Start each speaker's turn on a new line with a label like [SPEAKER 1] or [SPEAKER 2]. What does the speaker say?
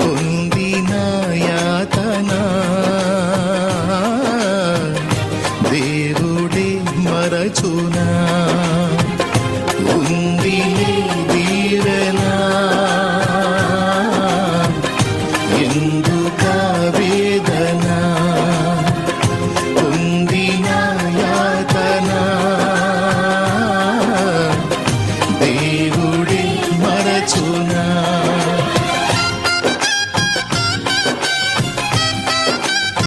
[SPEAKER 1] పొందిన యాతన. దేవుడి మరచునా. ఉంది దీవెనా. ఎందు